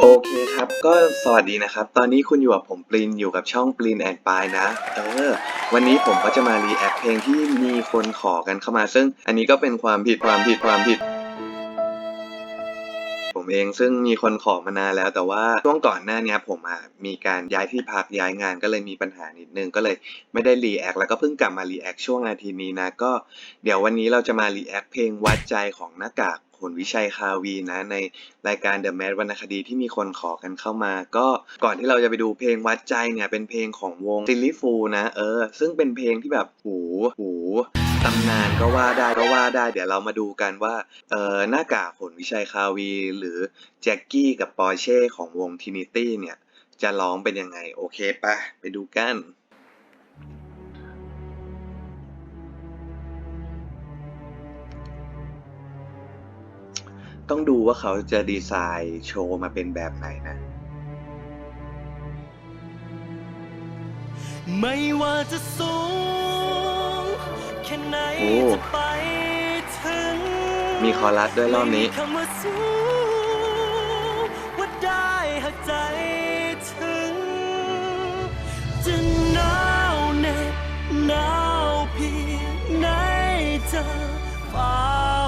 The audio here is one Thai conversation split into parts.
โอเคครับ ก็สวัสดีนะครับ ตอนนี้คุณอยู่กับผมปลินอยู่กับช่องปลินแอนปายนะ เออ วันนี้ผมก็จะมารีแอคเพลงที่มีคนขอกันเข้ามา ซึ่งอันนี้ก็เป็นความผิดความผิดความผิด ผมเองซึ่งมีคนขอมานานแล้ว แต่ว่าช่วงก่อนหน้านี้ผมอะมีการย้ายที่พักย้ายงานก็เลยมีปัญหานิดนึงก็เลยไม่ได้รีแอคแล้วก็เพิ่งกลับมารีแอคช่วงนาทีนี้นะก็ เดี๋ยววันนี้เราจะมารีแอคเพลงวัดใจของหน้ากาก ขนวิชัยคาวีนะ ในรายการ The Mad วรรณคดีที่มีคนขอกันเข้ามา ก็ก่อนที่เราจะไปดูเพลงวัดใจเนี่ย เป็นเพลงของวงซิลลิฟูนะ เออ ซึ่งเป็นเพลงที่แบบหูหูตำนานก็ว่าได้ก็ว่าได้ เดี๋ยวเรามาดูกันว่าเออหน้ากากขนวิชัยคาวี หรือแจ็คกี้กับปอร์เช่ของวงทินิตี้เนี่ย จะร้องเป็นยังไง โอเคปะไปดูกัน ต้องดูว่าเขาจะดีไซน์โชว์มาเป็นแบบไหนนะ ไม่ว่าจะสูงแค่ไหนโอ้ จะไปถึงมีคอรัสด้วยรอบนี้ ไม่มีคำว่าสูงว่าได้หากใจถึง จะหนาวเหน็บหนาวเพียงไหนจะฝ่า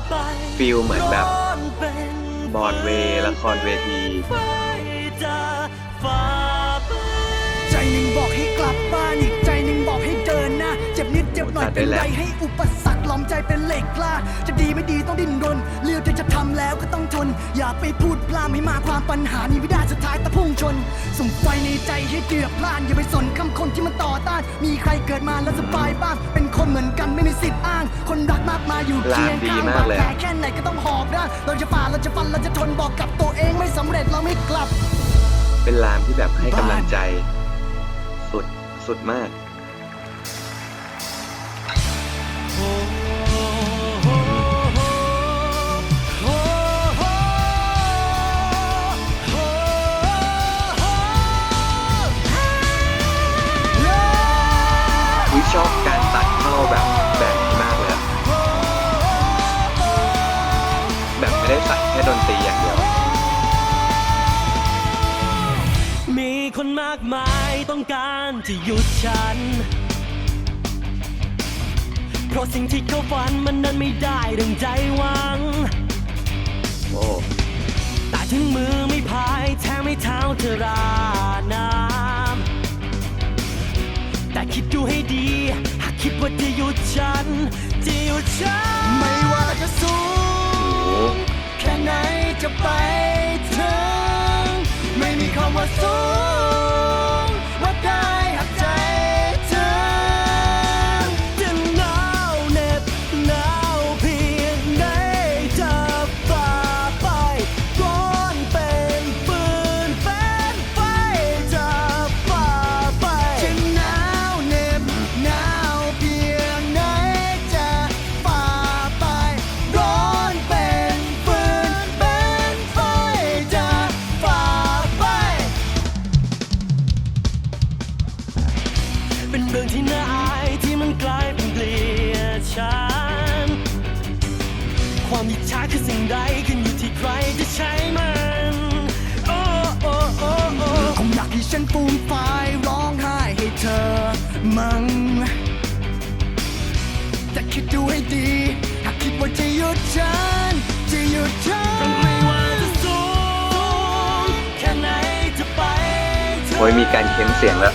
ไปฟีลเหมือนแบบ ร้นเป็นบอร์ดเวย์ละครเวทีไฟจะฝ่าไปใจหนึ่งบอกให้กลับบ้านอีกใจหนึ่งบอกให้เดินหน้าเจ็บนิดเจ็บหน่อยเป็นไรให้อุปสรรคล้อมใจเป็นเหล็กกล้า จะดีไม่ดีต้องดิ้นรนเลือกที่จะทำ แล้วก็ต้องทน อย่าไปพูดพลามให้มาความปัญหานี้ไม่ได้สุดท้ายตะพุ่งชน ส่งไฟในใจให้เดือดพล่าน อย่าไปสนคำคนที่มันต่อต้าน มีใครเกิดมาแล้วสบายบ้าง เป็นคนเหมือนกันไม่มีสิทธิ์อ้าง คนรักมากมายอยู่เคียงข้างลามดีมากเลยบดแผลแค่ไหนก็ต้องหอบร่างเราจะฝ่าเราจะฟันเราจะทนบอกกับตัวเองไม่สำเร็จเราไม่กลับ เป็นรามที่แบบให้กำลังใจ สุดสุดมาก ไม่ได้ใส่แค่ดนตรีอย่างเดียว มีคนมากมายต้องการที่หยุดฉัน เพราะสิ่งที่เขาฝันมันนั้นไม่ได้ดังใจหวัง โอ้แต่ถึงมือไม่พายแท้ไม่เท้าเธอราน้ำแต่คิดดูให้ดี หากคิดว่าจะหยุดฉันจะหยุดฉัน ไม่ว่าจะสูโหงแค่ ไหนจะไปถึง ไม่มีคำว่าสู อ้ยมีการเค้นเสียงแล้ว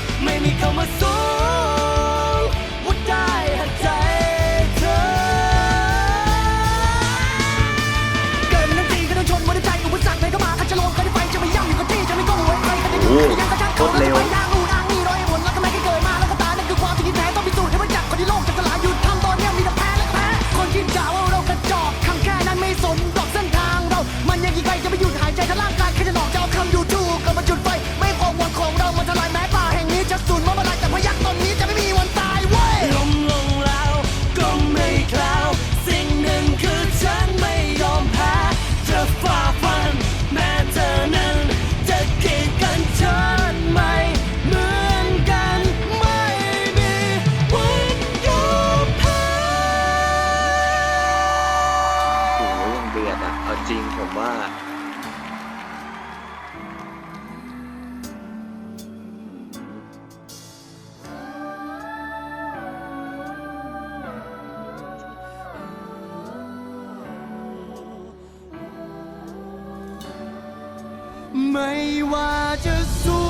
ไม่ว่าจะสู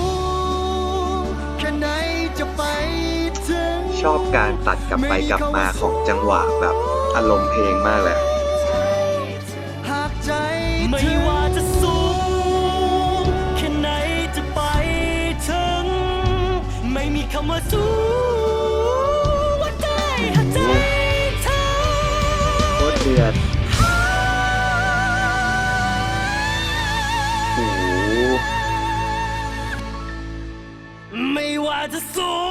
งแค่ไหนจะไปถึงชอบการตัดกลับไปกลับมาของจังหวะแบบอารมณ์เพลงมากเลยหากใจไม่ถึงว่าจะสูงแค่ไหนจะไปถึง ไม่มีคำว่าสูง ไม่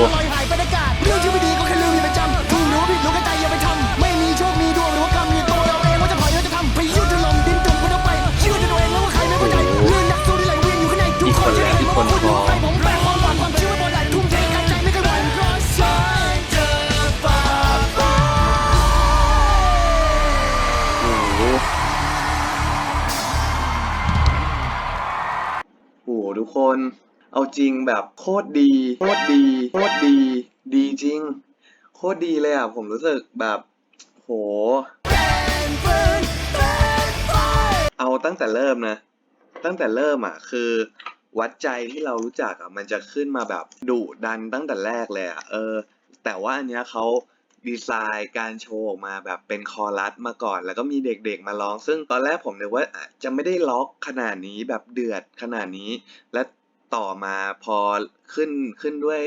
าวลอยหายไปในอากาศเรื่องที่ไม่ดีก็แค่ลืมอย่าไปจำถูกหรือว่าผิดรู้กันใจอย่าไปทำไม่มีโชค มีดวงหรือว่ากรรมมีตัวเราเองว่าจะถอยหรือจะทำพายุจะลมดินจุ่มก็ต้องไปเชื่อในตัวเองแล้วว่าใครไม่เข้าใจเรื่องนักสู้ที่ไหลเวียนอยู่ข้างในทุกคนจะเห็นว่าคุณอยู่ใครผมแบกความหวังความเชื่อไว้บนไหลทุ่มเทการใจไม่เคยหวั่นเพราะฉันเจอฝ่าไปโอ้โหโอ้โหทุกคน เอาจริงแบบโคตรดี โคตรดี โคตรดี ดีจริง โคตรดีเลยอะ ผมรู้สึกแบบ โห เอาตั้งแต่เริ่มนะ ตั้งแต่เริ่มอะ คือ วัดใจที่เรารู้จักอะ มันจะขึ้นมาแบบดุดันตั้งแต่แรกเลยอะ เออ แต่ว่าอันเนี้ยเขาดีไซน์การโชว์ออกมาแบบเป็นคอรัสมาก่อน แล้วก็มีเด็กๆมาร้อง ซึ่งตอนแรกผมนึกว่าจะไม่ได้ล็อกขนาดนี้แบบเดือดขนาดนี้ และ ต่อมาพอขึ้นขึ้นด้วย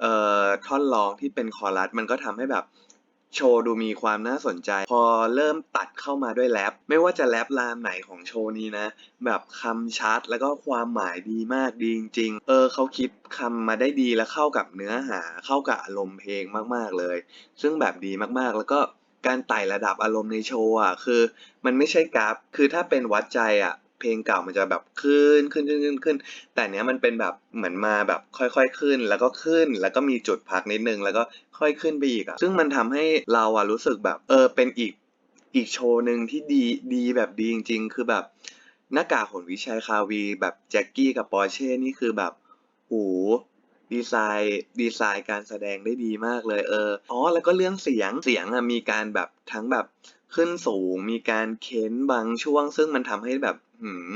เอ่อท่อนร้องที่เป็นคอรัสมันก็ทำให้แบบโชว์ดูมีความน่าสนใจ พอเริ่มตัดเข้ามาด้วยแรปไม่ว่าจะแรปรามไหนของโชว์นี้นะ แบบคำชัดแล้วก็ความหมายดีมากดีจริงๆเออเขาคิดคำมาได้ดีและเข้ากับเนื้อหา เข้ากับอารมณ์เพลงมากๆเลย ซึ่งแบบดีมากๆ แล้วก็การไต่ระดับอารมณ์ในโชว์อะคือ มันไม่ใช่กราฟคือถ้าเป็นวัดใจอะ เพลงเก่ามันจะแบบขึ้นขึ้นขึ้นขึ้นขึ้น แต่เนี้ยมันเป็นแบบเหมือนมาแบบค่อยๆขึ้น แล้วก็ขึ้น แล้วก็มีจุดพักนิดนึง แล้วก็ค่อยขึ้นไปอีกอะซึ่งมันทำให้เราอะรู้สึกแบบเออเป็นอีกอีกโชว์หนึ่งที่ดีดีแบบดีจริง ๆ คือแบบหน้ากากขนวิชัยคาวี แบบแจ็คกี้กับปอร์เช่นี่คือแบบโห ดีไซน์ดีไซน์การแสดงได้ดีมากเลยเอออ๋อแล้วก็เรื่องเสียงเสียงอะมีการแบบทั้งแบบขึ้นสูงมีการเค้นบางช่วง ซึ่งมันทำให้แบบหืม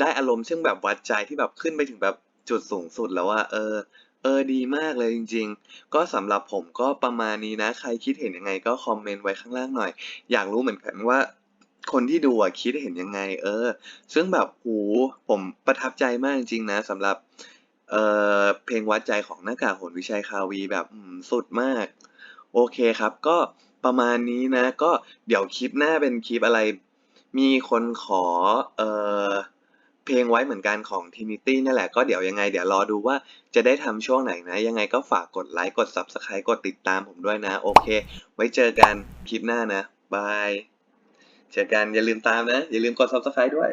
ได้อารมณ์ซึ่งแบบวัดใจที่แบบขึ้นไปถึงแบบจุดสูงสุดแล้วว่าเออเออดีมากเลยจริง ๆ ก็สำหรับผมก็ประมาณนี้นะ ใครคิดเห็นยังไงก็คอมเมนต์ไว้ข้างล่างหน่อย อยากรู้เหมือนกันว่าคนที่ดูอะคิดเห็นยังไง เออ ซึ่งแบบโหผมประทับใจมากจริงๆนะสำหรับ เอ่อเพลงวัดใจของหน้ากากหนวิชัยคาวีแบบสุดมาก โอเคครับ ก็ประมาณนี้นะ ก็เดี๋ยวคลิปหน้าเป็นคลิปอะไร มีคนขอเอ่อเพลงไว้เหมือนกันของ Trinity นั่นแหละก็เดี๋ยวยังไงเดี๋ยวรอดูว่าจะได้ทำช่วงไหนนะ ยังไงก็ฝากกดไลค์กด Subscribe กดติดตามผมด้วยนะ โอเค ไว้เจอกันคลิปหน้านะบายเจอกันอย่าลืมตามนะ อย่าลืมกด Subscribe ด้วย